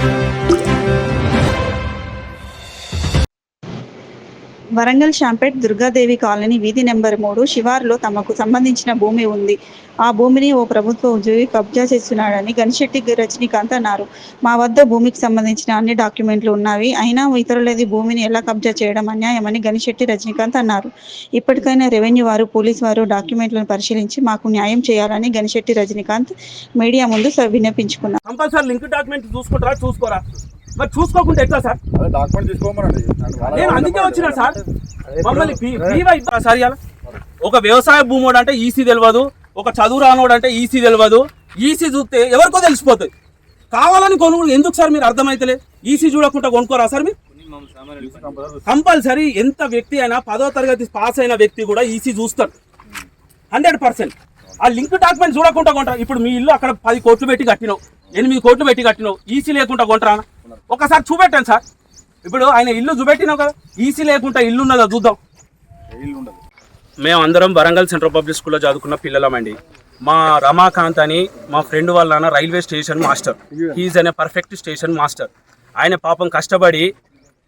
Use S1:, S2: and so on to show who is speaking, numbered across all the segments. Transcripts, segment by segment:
S1: Thank you. Warangal Shampet Durgadevi colony వీధి number మూడు శివార్లో తమకు సంబంధించిన భూమి ఉంది. ఆ భూమిని ఓ ప్రభుత్వ ఉద్యోగి కబ్జా చేస్తున్నాడని గనిశెట్టి రజనీకాంత్ అన్నారు. మా వద్ద భూమికి సంబంధించిన అన్ని డాక్యుమెంట్లు ఉన్నవి. అయినా ఇతరులది భూమిని ఎలా కబ్జా చేయడం అన్యాయమని గనిశెట్టి రజనీకాంత్ అన్నారు. ఇప్పటికైనా రెవెన్యూ వారు పోలీస్ వారు డాక్యుమెంట్లను పరిశీలించి మాకు న్యాయం చేయాలని గనిశెట్టి రజనీకాంత్ మీడియా ముందు స- విన్నపించుకున్నారు.
S2: కంపల్సరీ లింక్ డాక్యుమెంట్ చూసుకుంటారా? చూసుకోరా? మరి చూసుకోకుండా ఎట్లా సార్?
S3: అదే డాక్యుమెంట్ తీసుకోమనండి.
S2: నేను అందుకే వచ్చిన సార్. మమ్మల్ని సార్ ఒక వ్యవసాయ భూముడు అంటే ఈసీ తెలియదు ఒక చదువు రానోడు అంటే ఈసీ తెలియదు ఈసీ చూస్తే ఎవరికో తెలిసిపోతుంది కావాలని కొనుగోలు ఎందుకు సార్ మీరు అర్థమైతలే? ఈసీ చూడకుండా కొనుక్కోరా సార్ మీరు? కంపల్సరీ. ఎంత వ్యక్తి అయినా పదో తరగతి పాస్ అయిన వ్యక్తి కూడా ఈసీ చూస్తాడు. Hundred percent. ఆ లింక్ డాక్యుమెంట్ చూడకుండా కొంటారు. ఇప్పుడు మీ ఇల్లు అక్కడ పది కోట్లు పెట్టి కట్టినావు ఎనిమిది కోట్లు పెట్టి కట్టినావు ఈసీ లేకుండా కొంటారా? ఒకసారి చూపెట్టాను సార్. ఇప్పుడు ఆయన ఇల్లు చూపెట్టినావు కదా ఈసీ లేకుండా ఇల్లు ఉన్నదా చూద్దాం.
S3: ఇల్లు ఉండదు
S2: మేము అందరం వరంగల్ సెంట్రల్ పబ్లిక్ స్కూల్లో చదువుకున్న పిల్లలమండి మా రమాకాంత్ అని మా ఫ్రెండ్ వాళ్ళ నాన్న రైల్వే స్టేషన్ మాస్టర్. హీజ్ అనే పర్ఫెక్ట్ స్టేషన్ మాస్టర్ ఆయన పాపం కష్టపడి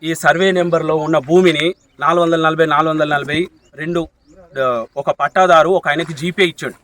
S2: ఈ సర్వే నెంబర్లో ఉన్న భూమిని నాలుగు వందల నలభై నాలుగు వందల నలభై రెండు ఒక పట్టాదారు ఒక ఆయనకి జీపే ఇచ్చాడు.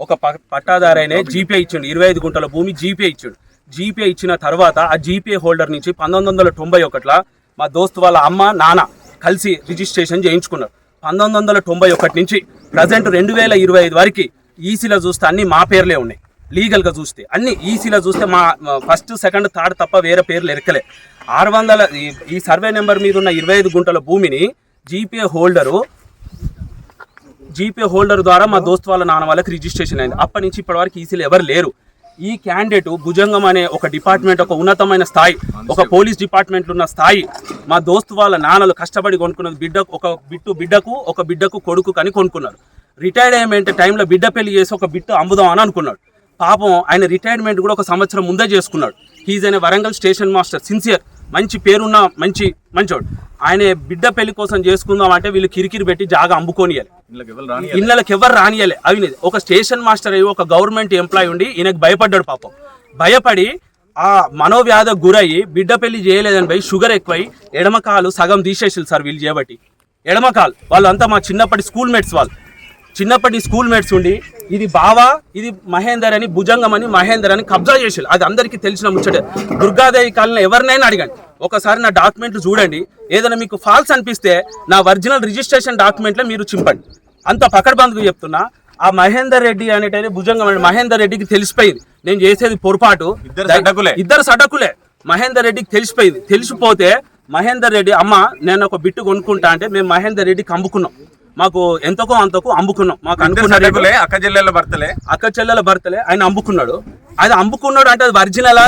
S2: ఒక ప- పట్టాదారు అయినా జీపే ఇచ్చాడు. ఇరవై ఐదు గుంటల భూమి జీపే ఇచ్చాడు. జీపే ఇచ్చిన తర్వాత ఆ జీపే హోల్డర్ నుంచి పంతొమ్మిది వందల తొంభై ఒకటిలో మా దోస్తు వాళ్ళ అమ్మ నాన్న కలిసి రిజిస్ట్రేషన్ చేయించుకున్నారు. పంతొమ్మిది వందల తొంభై ఒకటి నుంచి ప్రజెంట్ రెండు వేల ఇరవై ఐదు వరకు ఈసీలో చూస్తే అన్ని మా పేర్లే ఉన్నాయి. లీగల్గా చూస్తే అన్ని ఈసీలో చూస్తే మా ఫస్ట్ సెకండ్ థర్డ్ తప్ప వేరే పేర్లు ఎరకలే. ఆరు వందల ఈ- ఈ సర్వే నెంబర్ మీద ఉన్న ఇరవై ఐదు గుంటల భూమిని జీపే హోల్డరు జీపే హోల్డర్ ద్వారా మా దోస్త్ వాళ్ళ నాన్న వాళ్ళకి రిజిస్ట్రేషన్ అయింది. అప్పటి నుంచి ఇప్పటి వరకు ఈసీలు ఎవరు లేరు. ఈ క్యాండిడేట్ భుజంగం అనే ఒక డిపార్ట్మెంట్ ఒక ఉన్నతమైన స్థాయి ఒక పోలీస్ డిపార్ట్మెంట్ ఉన్న స్థాయి మా దోస్తు వాళ్ళ నాన్నలు కష్టపడి కొనుక్కున్నది బిడ్డ ఒక బిట్టు బిడ్డకు ఒక బిడ్డకు కొడుకు కని కొనుక్కున్నారు. రిటైర్మెంట్ టైంలో బిడ్డ పెళ్ళి చేసి ఒక బిట్టు అమ్ముదాం అని అనుకున్నాడు. పాపం ఆయన రిటైర్మెంట్ కూడా ఒక సంవత్సరం ముందే చేసుకున్నాడు. హీజ్ అనే వరంగల్ స్టేషన్ మాస్టర్ సిన్సియర్ మంచి పేరున్న మంచి మంచోడు. ఆయన బిడ్డ పెళ్ళి కోసం చేసుకుందాం అంటే వీళ్ళు కిరికిరి పెట్టి జాగా అమ్ముకోనియాలి
S3: ఇళ్ళకి ఎవరు
S2: రానియలే అవి ఒక స్టేషన్ మాస్టర్ అయ్యి ఒక గవర్నమెంట్ ఎంప్లాయ్ ఉండి ఈయనకు భయపడ్డాడు పాపం. భయపడి ఆ మనోవ్యాధ గురయ్యి బిడ్డ పెళ్ళి చేయలేదని పోయి షుగర్ ఎక్కువై ఎడమకాలు సగం తీసేసారు సార్ వీళ్ళు చేయబట్టి ఎడమకాలు. వాళ్ళంతా మా చిన్నప్పటి స్కూల్ మేట్స్ వాళ్ళు. చిన్నప్పటి స్కూల్ మేట్స్ ఉండి ఇది బావా ఇది మహేందర్ అని భుజంగం అని మహేందర్ అని కబ్జా చేసారు అది అందరికీ తెలిసిన ముచ్చటే. దుర్గాదేవి కాలనీ ఎవరినైనా అడగండి. ఒకసారి నా డాక్యుమెంట్లు చూడండి. ఏదైనా మీకు ఫాల్స్ అనిపిస్తే నా ఒరిజినల్ రిజిస్ట్రేషన్ డాక్యుమెంట్లో మీరు చింపండి. అంత పకడ్బందుకు చెప్తున్నా. ఆ మహేందర్ రెడ్డి అనేటైన భుజంగం అనే మహేందర్ రెడ్డికి తెలిసిపోయింది. నేను చేసేది పొరపాటు.
S3: ఇద్దరు
S2: సడకులే. మహేందర్ రెడ్డికి తెలిసిపోయింది. తెలిసిపోతే మహేందర్ రెడ్డి అమ్మ నేను ఒక బిట్టు కొనుక్కుంటా అంటే మేము మహేందర్ రెడ్డికి అమ్ముకున్నాం. మాకు ఎంతకో అంతకు అమ్ముకున్నాం. మాకు అనుకున్న
S3: అక్క జిల్లాల భర్తలే
S2: అక్క చెల్లెల భర్తలే ఆయన అమ్ముకున్నాడు. అది అమ్ముకున్నాడు అంటే అది ఒరిజినల్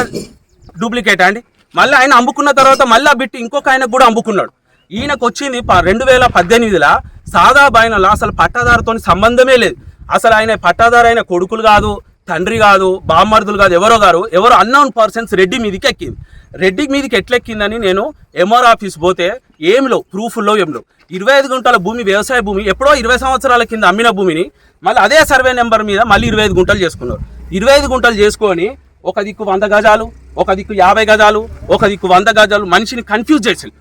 S2: డూప్లికేట్ అండి? మళ్ళీ ఆయన అమ్ముకున్న తర్వాత మళ్ళీ ఆ బిట్టి ఇంకొక ఆయనకు కూడా అమ్ముకున్నాడు. ఈయనకు వచ్చింది రెండు వేల పద్దెనిమిదిలో సాదా బాయినలో అసలు పట్టాదారుతో సంబంధమే లేదు. అసలు ఆయన పట్టాదారు అయిన కొడుకులు కాదు తండ్రి కాదు బామ్మర్దులు కాదు ఎవరో గారు ఎవరో అన్నౌన్ పర్సన్స్ రెడ్డి మీదకి ఎక్కింది. రెడ్డి మీదకి ఎట్లెక్కిందని నేను ఎంఆర్ ఆఫీస్ పోతే ఏమిలో ప్రూఫ్లో ఏమిలో ఇరవై ఐదు గుంటల భూమి వ్యవసాయ భూమి ఎప్పుడో ఇరవై సంవత్సరాల కింద అమ్మిన భూమిని మళ్ళీ అదే సర్వే నెంబర్ మీద మళ్ళీ ఇరవై ఐదు గుంటలు చేసుకున్నారు. ఇరవై ఐదు గుంటలు చేసుకొని ఒక దిక్కు వంద గజాలు ఒక దిక్కు యాభై గజాలు ఒక దిక్కు వంద గజాలు మనిషిని కన్ఫ్యూజ్ చేసింది.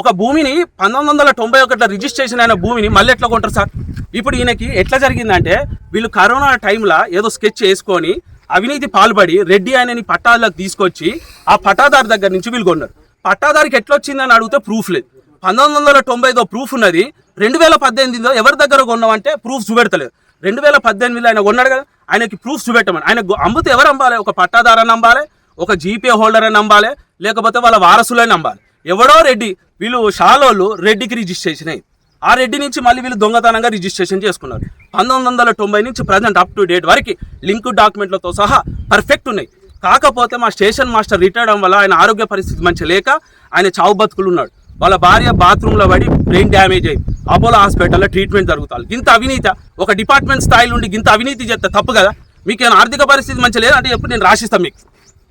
S2: ఒక భూమిని పంతొమ్మిది వందల తొంభై ఒకటిలో రిజిస్ట్రేషన్ అయిన భూమిని మళ్ళీ ఎట్లా కొంటారు సార్? ఇప్పుడు ఈయనకి ఎట్లా జరిగిందంటే వీళ్ళు కరోనా టైంలో ఏదో స్కెచ్ వేసుకొని అవినీతి పాల్పడి రెడ్డి ఆయనని పట్టాదారులకు తీసుకొచ్చి ఆ పట్టాదారు దగ్గర నుంచి వీళ్ళు కొన్నారు. పట్టాదారికి ఎట్లా వచ్చిందని అడిగితే ప్రూఫ్ లేదు. పంతొమ్మిది వందల తొంభైదో ప్రూఫ్ ఉన్నది. రెండు వేల పద్దెనిమిదిలో ఎవరి దగ్గర కొన్నామంటే ప్రూఫ్ చూపెడతలేదు. రెండు వేల పద్దెనిమిదిలో ఆయన కొన్నాడు కదా ఆయనకి ప్రూఫ్ చూపెట్టమని. ఆయన అమ్ముతే అమ్మితే ఎవరు అమ్మాలి ఒక పట్టాదారని నమ్మాలి ఒక జీపే హోల్డర్ అని నమ్మాలి లేకపోతే వాళ్ళ వారసులని నమ్మాలి ఎవడో రెడ్డి వీళ్ళు షాలోళ్ళు రెడ్డికి రిజిస్ట్రేషన్ అయింది. ఆ రెడ్డి నుంచి మళ్ళీ వీళ్ళు దొంగతనంగా రిజిస్ట్రేషన్ చేసుకున్నారు. పంతొమ్మిది వందల తొంభై నుంచి ప్రజెంట్ అప్ టు డేట్ వరకు లింక్ డాక్యుమెంట్లతో సహా పర్ఫెక్ట్ ఉన్నాయి. కాకపోతే మా స్టేషన్ మాస్టర్ రిటైర్డ్ అవ్వడం వల్ల ఆయన ఆరోగ్య పరిస్థితి మంచి లేక ఆయన చావు బతుకులు ఉన్నాడు. వాళ్ళ భార్య బాత్రూంలో పడి బ్రెయిన్ డ్యామేజ్ అయ్యి అపోలో హాస్పిటల్లో ట్రీట్మెంట్ జరుగుతారు ఇంత అవినీత ఒక డిపార్ట్మెంట్ స్థాయిలో ఉండి ఇంత అవినీతి చేస్తే తప్పు కదా? మీకు ఏమైనా ఆర్థిక పరిస్థితి మంచి లేదంటే ఎప్పుడు నేను రాసిస్తాను మీకు.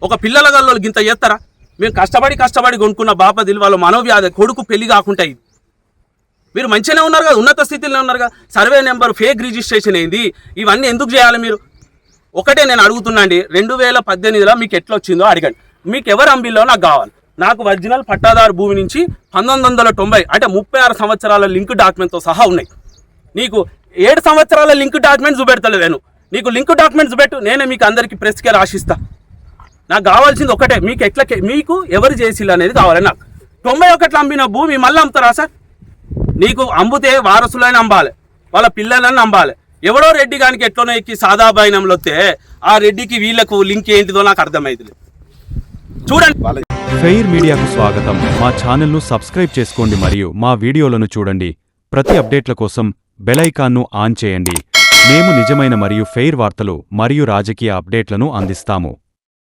S2: ఒక పిల్లల గల్లోళ్ళు ఇంత చేస్తారా? మేము కష్టపడి కష్టపడి కొనుక్కున్న బాపదిలు వాళ్ళ మనోవ్యాధి కొడుకు పెళ్ళి కాకుండా ఇది మీరు మంచిగానే ఉన్నారు కదా ఉన్నత స్థితిలో ఉన్నారు కదా సర్వే నెంబర్ ఫేక్ రిజిస్ట్రేషన్ అయింది ఇవన్నీ ఎందుకు చేయాలి మీరు? ఒకటే నేను అడుగుతున్నా అండి రెండు వేల పద్దెనిమిదిలో మీకు ఎట్లా వచ్చిందో అడగండి. మీకు ఎవరు అంబిల్లో? నాకు కావాలి. నాకు ఒరిజినల్ పట్టాదారు భూమి నుంచి పంతొమ్మిది వందల తొంభై అంటే ముప్పై ఆరు సంవత్సరాల లింక్ డాక్యుమెంట్తో సహా ఉన్నాయి. నీకు ఏడు సంవత్సరాల లింక్ డాక్యుమెంట్స్ చూపెడతలేను నీకు లింక్ డాక్యుమెంట్స్ పెట్టు నేనే మీకు అందరికీ ప్రెస్కే రాసిస్తా. నాకు కావాల్సింది ఒకటే. మీకు ఎట్లా మీకు ఎవరు చేసిల్లు అనేది కావాలి నాకు. తొంభై ఒకట్లు అమ్మిన భూమి మళ్ళీ అమ్ముతారా సార్? నీకు అమ్ముతే వారసులైన అమ్మాలి. వాళ్ళ పిల్లలని అమ్మాలి ఎవడో రెడ్డి గానికి ఎట్లనో ఎక్కి సాదా వస్తే ఆ రెడ్డికి వీళ్ళకు లింక్ ఏంటిదో నాకు అర్థమైంది చూడండి.
S4: ఫెయిర్ మీడియాకు స్వాగతం. మా ఛానల్ను సబ్స్క్రైబ్ చేసుకోండి మరియు మా వీడియోలను చూడండి. ప్రతి అప్డేట్ల కోసం బెలైకాన్ను ఆన్ చేయండి. మేము నిజమైన మరియు ఫెయిర్ వార్తలు మరియు రాజకీయ అప్డేట్లను అందిస్తాము.